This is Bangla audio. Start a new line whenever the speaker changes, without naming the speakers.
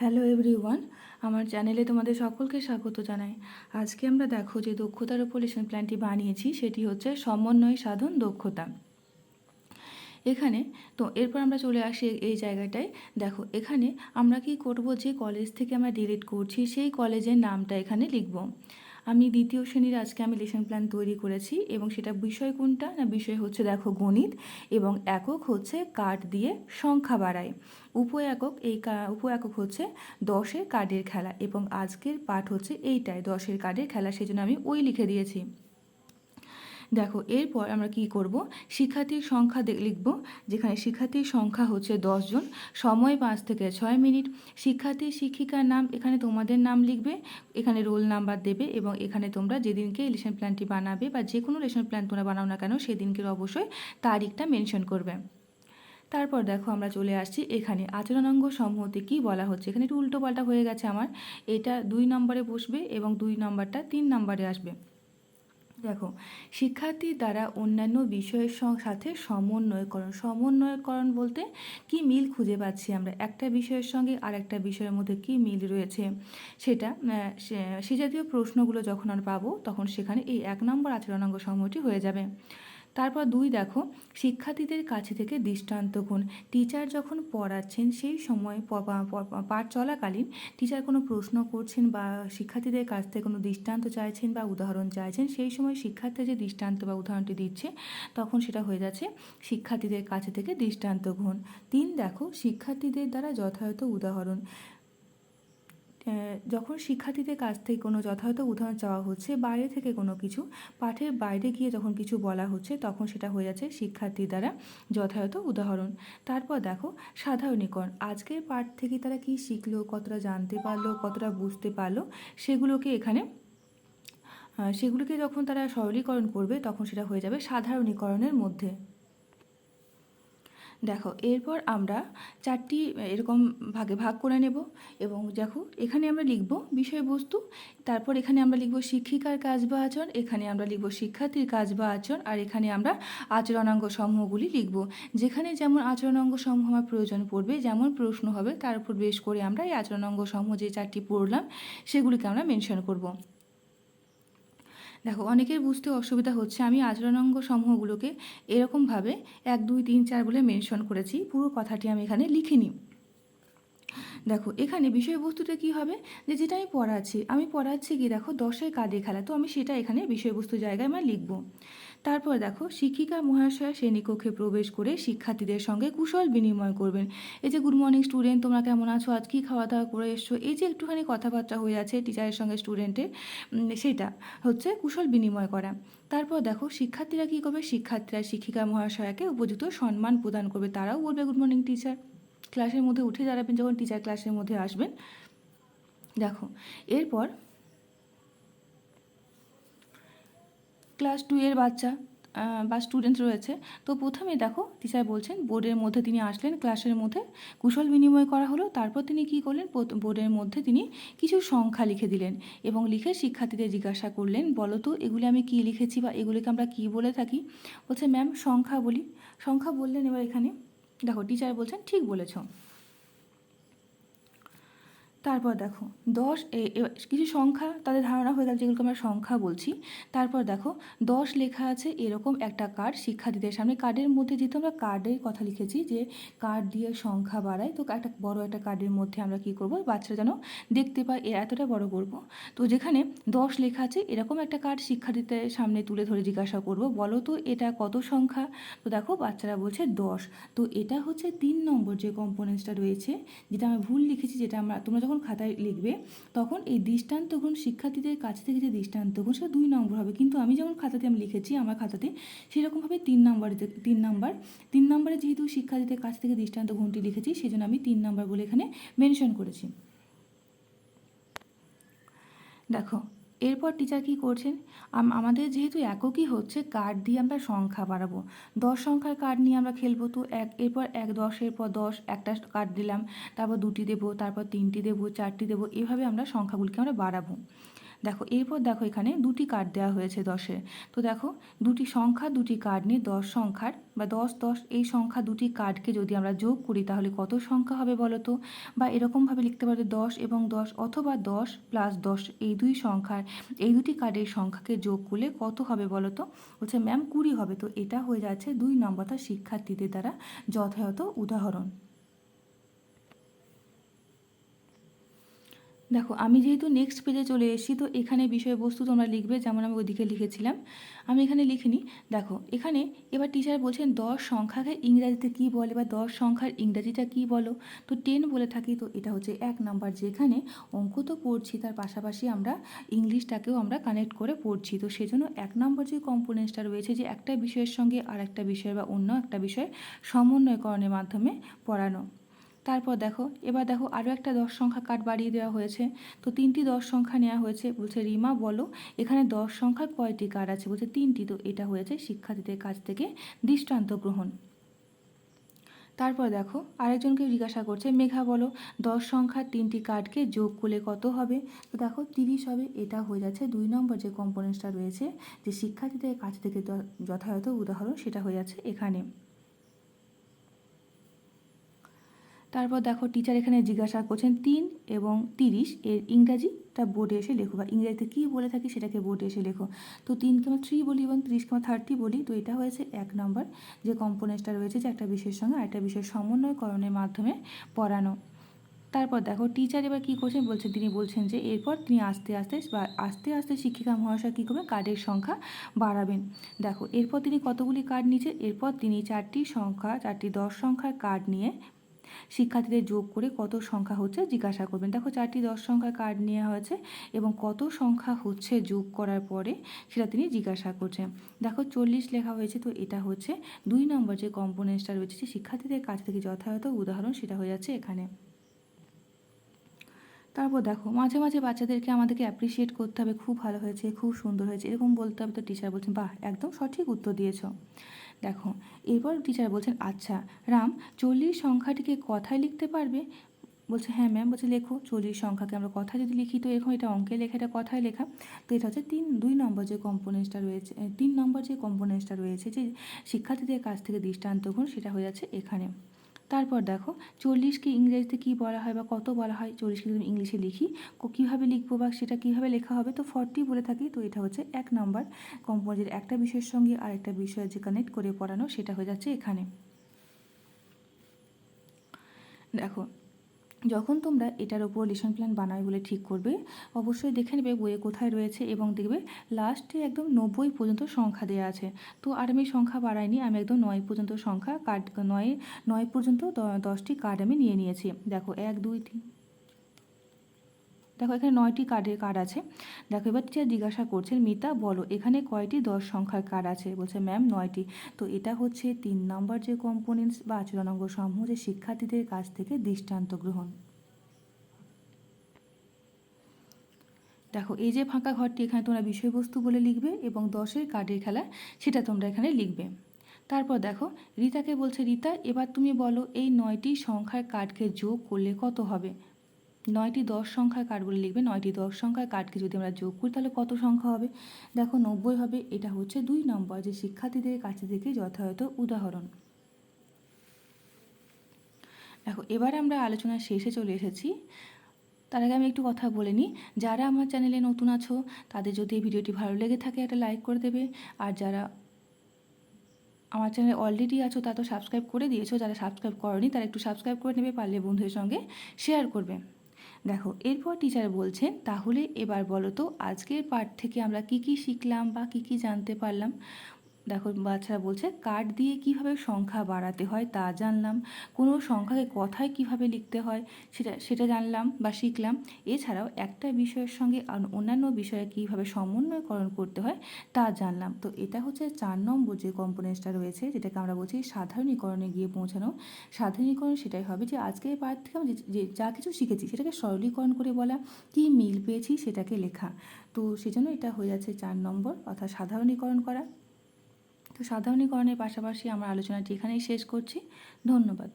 হ্যালো এভরিওয়ান আমার চ্যানেলে তোমাদের সকলকে স্বাগত জানাই। আজকে আমরা দেখো যে দক্ষতার উপর লেসন প্ল্যানটি বানিয়েছি, সেটি হচ্ছে সমন্বয় সাধন দক্ষতা। এখানে, তো এরপর আমরা চলে আসি এই জায়গাটায়। দেখো, এখানে আমরা কি করব? যে কলেজ থেকে আমরা ডিলিট করছি, সেই কলেজের নামটা এখানে লিখব। আমি দ্বিতীয় শ্রেণির আজকে আমি লেসন প্ল্যান তৈরি করেছি এবং সেটা বিষয় কোনটা? না, বিষয় হচ্ছে দেখো গণিত এবং একক হচ্ছে কাঠ দিয়ে সংখ্যা বাড়ায়। উপ একক এই উপ একক হচ্ছে দশের কার্ডের খেলা এবং আজকের পাঠ হচ্ছে এইটাই, দশের কার্ডের খেলা সেই জন্য আমি ওই লিখে দিয়েছি। দেখো, এরপর আমরা কি করব? শিক্ষার্থীর সংখ্যা লিখব, যেখানে শিক্ষার্থীর সংখ্যা হচ্ছে দশজন সময় পাঁচ থেকে ছয় মিনিট। শিক্ষার্থী শিক্ষিকার নাম, এখানে তোমাদের নাম লিখবে, এখানে রোল নাম্বার দেবে এবং এখানে তোমরা যেদিনকে লেসন প্ল্যানটি বানাবে বা যে কোনো লেসন প্ল্যান তোমরা বানাও না কেন, সেদিনকে অবশ্যই তারিখটা মেনশন করবে। তারপর দেখো, আমরা চলে আসছি এখানে। আচরণাঙ্গ সমূহতে কি বলা হচ্ছে? এখানে একটু উল্টো পাল্টা হয়ে গেছে আমার। এটা দুই নম্বরে বসবে এবং দুই নম্বরটা তিন নম্বরে আসবে। দেখো, শিক্ষার্থীর দ্বারা অন্যান্য বিষয়ের সাথে সমন্বয়করণ। সমন্বয়করণ বলতে কি মিল খুঁজে পাচ্ছি আমরা? একটা বিষয়ের সঙ্গে আর একটা বিষয়ের মধ্যে কি মিল রয়েছে? সেটা সে জাতীয় প্রশ্নগুলো যখন আর পাবো, তখন সেখানে এই এক নম্বর আচরণাঙ্গ সমূহটি হয়ে যাবে। তারপর দুই দেখো, শিক্ষার্থীদের কাছে থেকে দৃষ্টান্ত গুণ। টিচার যখন পড়াচ্ছেন সেই সময় পাঠ চলাকালীন টিচার কোনো প্রশ্ন করছেন বা শিক্ষার্থীদের কাছ থেকে কোনো দৃষ্টান্ত চাইছেন বা উদাহরণ চাইছেন, সেই সময় শিক্ষার্থী যে দৃষ্টান্ত বা উদাহরণটি দিচ্ছে, তখন সেটা হয়ে যাচ্ছে শিক্ষার্থীদের কাছে থেকে দৃষ্টান্ত গুণ। তিন দেখো, শিক্ষার্থীদের দ্বারা যথাযথ উদাহরণ। যখন শিক্ষার্থীদের কাছ থেকে কোনো যথাযথ উদাহরণ চাওয়া হচ্ছে, বাইরে থেকে কোনো কিছু, পাঠের বাইরে গিয়ে যখন কিছু বলা হচ্ছে, তখন সেটা হয়ে যাচ্ছে শিক্ষার্থী দ্বারা যথাযথ উদাহরণ। তারপর দেখো, সাধারণীকরণ। আজকের পাঠ থেকে তারা কি শিখলো, কতটা জানতে পারল, কতটা বুঝতে পারল, সেগুলোকে এখানে সেগুলোকে যখন তারা সরলীকরণ করবে, তখন সেটা হয়ে যাবে সাধারণীকরণের মধ্যে। দেখো, এরপর আমরা চারটি, এরকম ভাগে ভাগ করে নেব এবং দেখো, এখানে আমরা লিখব বিষয়বস্তু, তারপর এখানে আমরা লিখব শিক্ষিকার কাজ বা আচরণ, এখানে আমরা লিখব শিক্ষার্থীর কাজ বা আচরণ, আর এখানে আমরা আচরণাঙ্গ সমূহগুলি লিখব। যেখানে যেমন আচরণাঙ্গ সমূহ আমার প্রয়োজন পড়বে, যেমন প্রশ্ন হবে, তার উপর বেশ করে আমরা এই আচরণাঙ্গ সমূহ যে চারটি পড়লাম, সেগুলিকে আমরা মেনশন করব। দেখো, অনেকের বুঝতে অসুবিধা হচ্ছে, আমি আচরণাঙ্গ সমূহগুলোকে এরকমভাবে এক, দুই, তিন, চার বলে মেনশন করেছি। পুরো কথাটি আমি এখানে লিখিনি। দেখো, এখানে বিষয়বস্তুটা কি হবে? যে যেটা আমি পড়াচ্ছি আমি পড়াচ্ছি কি দেখো, দশের কার্ডে খেলা, তো আমি সেটা এখানে বিষয়বস্তু জায়গায় আমার লিখব। তারপর দেখো, শিক্ষিকা, মহাশয়া, শ্রেণীকক্ষে প্রবেশ করে শিক্ষার্থীদের সঙ্গে কুশল বিনিময় করবেন। এই যে গুড মর্নিং স্টুডেন্ট তোমরা কেমন আছো? আজ কী খাওয়া দাওয়া করে এসছো? এই যে, একটুখানি কথাবার্তা হয়ে আছে টিচারের সঙ্গে স্টুডেন্টের সেটা হচ্ছে কুশল বিনিময় করা। তারপর দেখো, শিক্ষার্থীরা কী করবে? শিক্ষার্থীরা শিক্ষিকা, মহাশয়াকে উপযুক্ত সম্মান প্রদান করবে। তারাও বলবে গুড মর্নিং টিচার ক্লাসের মধ্যে উঠে দাঁড়াবেন, যখন টিচার ক্লাসের মধ্যে আসবেন। দেখো, এরপর ক্লাস টু এর বাচ্চা বা স্টুডেন্ট রয়েছে। তো প্রথমে দেখো টিচার বলছেন বোর্ডের মধ্যে তিনি আসলেন ক্লাসের মধ্যে কুশল বিনিময় করা হলো। তারপর তিনি কি করলেন বোর্ডের মধ্যে তিনি কিছু সংখ্যা লিখে দিলেন এবং লিখে শিক্ষার্থীদের জিজ্ঞাসা করলেন, বলো তো, এগুলি আমি কি লিখেছি বা এগুলিকে আমরা কি বলে থাকি? বলছে ম্যাম সংখ্যা বলি। সংখ্যা বললেন এবার এখানে। দেখো টিচার বলছেন ঠিক বলেছ। তারপর দেখো, দশ কিছু সংখ্যা তাদের ধারণা হয়ে গেল যেগুলোকে আমরা সংখ্যা বলছি। তারপর দেখো, দশ লেখা আছে এরকম একটা কার্ড শিক্ষার্থীদের সামনে কার্ডের মধ্যে যেহেতু আমরা কার্ডের কথা লিখেছি যে কার্ড দিয়ে সংখ্যা বাড়ায়, তো একটা বড় একটা কার্ডের মধ্যে আমরা কি করব? বাচ্চারা যেন দেখতে পায় এ এতটা বড় করব। তো যেখানে দশ লেখা আছে এরকম একটা কার্ড শিক্ষার্থীদের সামনে তুলে ধরে জিজ্ঞাসা করব, বলো তো এটা কত সংখ্যা? তো দেখো, বাচ্চারা বলছে দশ। তো এটা হচ্ছে তিন নম্বর যে কম্পোনেন্টসটা রয়েছে, যেটা আমি ভুল লিখেছি, যেটা আমরা, তোমরা যখন খাতায় লিখবে, তখন এই দৃষ্টান্তগুণ শিক্ষার্থীদের কাছ থেকে যে দৃষ্টান্তগুণ সেটা দুই নম্বর হবে। কিন্তু আমি যেমন খাতাতে আমি লিখেছি, আমার খাতাতে সেরকমভাবে তিন নম্বরে তিন নম্বর, তিন নম্বরে যেহেতু শিক্ষার্থীদের কাছ থেকে দৃষ্টান্তগুণটি লিখেছি, সেজন্য আমি তিন নম্বর বলে এখানে মেনশন করেছি। দেখো এরপর টিচার কি করছেন? আমাদের যেহেতু এককই হচ্ছে কার্ড দিয়ে আমরা সংখ্যা বাড়াবো। দশ সংখ্যার কার্ড নিয়ে আমরা খেলব তো, এক, এরপর এক দশের পর দশ, একটা কার্ড দিলাম, তারপর দুটি দেবো, তারপর তিনটি দেবো, চারটি দেবো, এভাবে আমরা সংখ্যাগুলিকে আমরা বাড়াবো। দেখো, এরপর দেখো এখানে দুটি কার্ড দেওয়া হয়েছে দশের তো দেখো, দুটি সংখ্যা, দুটি কার্ড নিয়ে দশ সংখ্যার, বা দশ দশ, এই সংখ্যা দুটি কার্ডকে যদি আমরা যোগ করি, তাহলে কত সংখ্যা হবে বলো তো? বা এরকমভাবে লিখতে পারো দশ এবং দশ, অথবা দশ প্লাস দশ, এই দুই সংখ্যার, এই দুটি কার্ডের সংখ্যাকে যোগ করলে কত হবে বলো তো? বলছে ম্যাম কুড়ি হবে। তো এটা হয়ে যাচ্ছে দুই নম্বরটা শিক্ষার্থীদের দ্বারা যথাযথ উদাহরণ। দেখো, আমি যেহেতু নেক্সট পেজে চলে এসেছি, তো এখানে বিষয়বস্তু তোমরা লিখবে, যেমন আমি ওইদিকে লিখেছিলাম। আমি এখানে লিখিনি। দেখো, এখানে এবার টিচার বলছেন, দশ সংখ্যাকে ইংরাজিতে কী বলে বা দশ সংখ্যার ইংরাজিটা কী বলো? তো টেন বলে থাকি, তো এটা হচ্ছে এক নাম্বার, যেখানে অঙ্ক তো পড়ছি, তার পাশাপাশি আমরা ইংলিশটাকেও আমরা কানেক্ট করে পড়ছি। তো সেজন্য এক নম্বর যে কম্পোনেন্টসটা রয়েছে, যে একটা বিষয়ের সঙ্গে আর একটা বিষয় বা অন্য একটা বিষয় সমন্বয়করণের মাধ্যমে পড়ানো। তারপর দেখো, এবার দেখো আরও একটা দশ সংখ্যা কার্ড বাড়িয়ে দেওয়া হয়েছে। তো তিনটি দশ সংখ্যা নেওয়া হয়েছে, বলছে রিমা বলো, এখানে দশ সংখ্যার কয়টি কার্ড আছে? বলছে তিনটি। তো এটা হয়েছে শিক্ষার্থীদের কাছ থেকে দৃষ্টান্ত গ্রহণ। তারপর দেখো, আরেকজনকে জিজ্ঞাসা করছে, মেঘা বলো, দশ সংখ্যার তিনটি কার্ডকে যোগ করলে কত হবে? তো দেখো, তিরিশ হবে, এটা হয়ে যাচ্ছে দুই নম্বর যে কম্পোনেন্টসটা রয়েছে, যে শিক্ষার্থীদের কাছ থেকে যথাযথ উদাহরণ, সেটা হয়ে যাচ্ছে এখানে। তারপর দেখো টিচার এখানে জিজ্ঞাসা করছেন তিন এবং তিরিশ, এর ইংরাজি ইংরাজিটা বোর্ডে এসে লেখো বা ইংরাজিতে কী বলে থাকি সেটাকে বোর্ডে এসে লেখো। তো তিনকে আমরা থ্রি বলি এবং তিরিশকে আমরা থার্টি বলি। তো এটা হয়েছে এক নম্বর যে কম্পোনেন্টসটা রয়েছে যে একটা বিষয়ের সঙ্গে আরেকটা বিষয়ের সমন্বয়করণের মাধ্যমে পড়ানো। তারপর দেখো টিচার এবার কী করছেন? বলছেন তিনি বলছেন যে এরপর তিনি আস্তে আস্তে বা আস্তে আস্তে শিক্ষিকা মহাশয় কী করবেন? কার্ডের সংখ্যা বাড়াবেন। দেখো, এরপর তিনি কতগুলি কার্ড নিয়েছে এরপর তিনি চারটি সংখ্যা, চারটি দশ সংখ্যার কার্ড নিয়ে শিক্ষার্থীদের যোগ করে কত সংখ্যা হচ্ছে জিজ্ঞাসা করবেন। দেখো চারটি দশ সংখ্যার কার্ড নেওয়া হয়েছে এবং কত সংখ্যা হচ্ছে যোগ করার পরে সেটা তিনি জিজ্ঞাসা করছেন। দেখো চল্লিশ লেখা হয়েছে তো এটা হচ্ছে দুই নম্বর যে কম্পোনেন্টসটা রয়েছে শিক্ষার্থীদের কাছ থেকে যথাযথ উদাহরণ সেটা হয়ে যাচ্ছে এখানে। তারপর দেখো, মাঝে মাঝে বাচ্চাদেরকে আমাদেরকে অ্যাপ্রিসিয়েট করতে হবে, খুব ভালো হয়েছে, খুব সুন্দর হয়েছে, এরকম বলতে হবে তো টিচার বলছেন, বাহ, একদম সঠিক উত্তর দিয়েছ। দেখো, এরপর টিচার বলছেন আচ্ছা রাম, চল্লিশ সংখ্যাটিকে কথায় লিখতে পারবে? বলছে হ্যাঁ ম্যাম বলছে, লেখো, চল্লিশ সংখ্যাকে আমরা কথা যদি লিখি তো এরকম এটা অঙ্কে লেখা এটা কথায় লেখা। তো এটা হচ্ছে তিন, দুই নম্বর যে কম্পোনেন্সটা রয়েছে, তিন নম্বর যে কম্পোনেন্সটা রয়েছে যে শিক্ষার্থীদের কাছ থেকে দৃষ্টান্তগুণ সেটা হয়ে যাচ্ছে এখানে। তারপর দেখো, চল্লিশকে ইংরেজিতে কী বলা হয় বা কত বলা হয়, চল্লিশকে যদি ইংলিশে লিখি কীভাবে লিখব বা সেটা কীভাবে লেখা হবে, তো ফর্টি বলে থাকি, তো এটা হচ্ছে এক নম্বর কম্পোজের একটা বিষয়ের সঙ্গে আর একটা বিষয় যে কানেক্ট করে পড়ানো, সেটা হয়ে যাচ্ছে এখানে। দেখো যখন তোমরা এটার উপর লেসন প্ল্যান বানাবে বলে ঠিক করবে, অবশ্যই দেখে নেবে বইয়ে কোথায় রয়েছে এবং দেখবে লাস্টে একদম নব্বই পর্যন্ত সংখ্যা দেওয়া আছে। তো আর আমি সংখ্যা বাড়াইনি, আমি একদম নয় পর্যন্ত সংখ্যা কার্ড নয় নয় পর্যন্ত দশটি কার্ড আমি নিয়ে নিয়েছি। দেখো, এক, দুই, তিন দেখো, এখানে নয়টি কার্ডের কার্ড আছে। দেখো, এবার টিচার জিজ্ঞাসা করছেন, মিতা, বলো, এখানে কয়টি দশ সংখ্যার কার্ড আছে? বলছে, ম্যাম, নয়টি। তো এটা হচ্ছে তিন নম্বর যে কম্পোনেন্টস বা আচরণাঙ্গ সমূহ যে শিক্ষার্থীদের কাছ থেকে দৃষ্টান্ত গ্রহণ। দেখো, এই যে ফাঁকা ঘরটি, এখানে তোমরা বিষয়বস্তু বলে লিখবে এবং দশের কার্ডের খেলা, সেটা তোমরা এখানে লিখবে। তারপর দেখো, রিতাকে বলছে, রিতা, এবার তুমি বলো, এই নয়টি সংখ্যার কার্ডকে যোগ করলে কত হবে? নয়টি দশ সংখ্যার কার্ডগুলো লিখবে, নয়টি দশ সংখ্যার কার্ডকে যদি আমরা যোগ করি, তাহলে কত সংখ্যা হবে? দেখো নব্বই হবে, এটা হচ্ছে দুই নম্বর, যে শিক্ষার্থীদের কাছে থেকে যথাযথ উদাহরণ। দেখো, এবার আমরা আলোচনার শেষে চলে এসেছি। তার আগে আমি একটু কথা বলে নিই। যারা আমার চ্যানেলে নতুন আছো, তাদের যদি এই ভিডিওটি ভালো লেগে থাকে, একটা লাইক করে দেবে। আর যারা আমার চ্যানেলে অলরেডি আছো তা তো সাবস্ক্রাইব করে দিয়েছ। যারা সাবস্ক্রাইব করনি, তারা একটু সাবস্ক্রাইব করে নেবে, পারলে বন্ধুদের সঙ্গে শেয়ার করবে। দেখো, এরপর টিচার বলছেন, তাহলে এবার বলো তো, আজকের পাঠ থেকে আমরা কি কি শিখলাম বা কি কি জানতে পারলাম? দেখো, বাচ্চারা বলছে, কার্ড দিয়ে কীভাবে সংখ্যা বাড়াতে হয় তা জানলাম। কোনো সংখ্যাকে কথায় কীভাবে লিখতে হয় সেটা সেটা জানলাম বা শিখলাম। এছাড়াও একটা বিষয়ের সঙ্গে অন্যান্য বিষয়ে কীভাবে সমন্বয়করণ করতে হয় তা জানলাম। তো এটা হচ্ছে চার নম্বর যে কম্পোনেন্টসটা রয়েছে, যেটাকে আমরা বলছি সাধারণীকরণে গিয়ে পৌঁছানো। সাধারণীকরণ সেটাই হবে যে আজকের পাঠ থেকে আমি যে, যা কিছু শিখেছি সেটাকে সরলীকরণ করে বলা, কী মিল পেয়েছি সেটাকে লেখা। তো সেজন্য এটা হয়ে যাচ্ছে চার নম্বর, অর্থাৎ সাধারণীকরণ করা। তো সাধারণীকরণের পাশাপাশি আমার আলোচনাটি এখানেই শেষ করছি। ধন্যবাদ।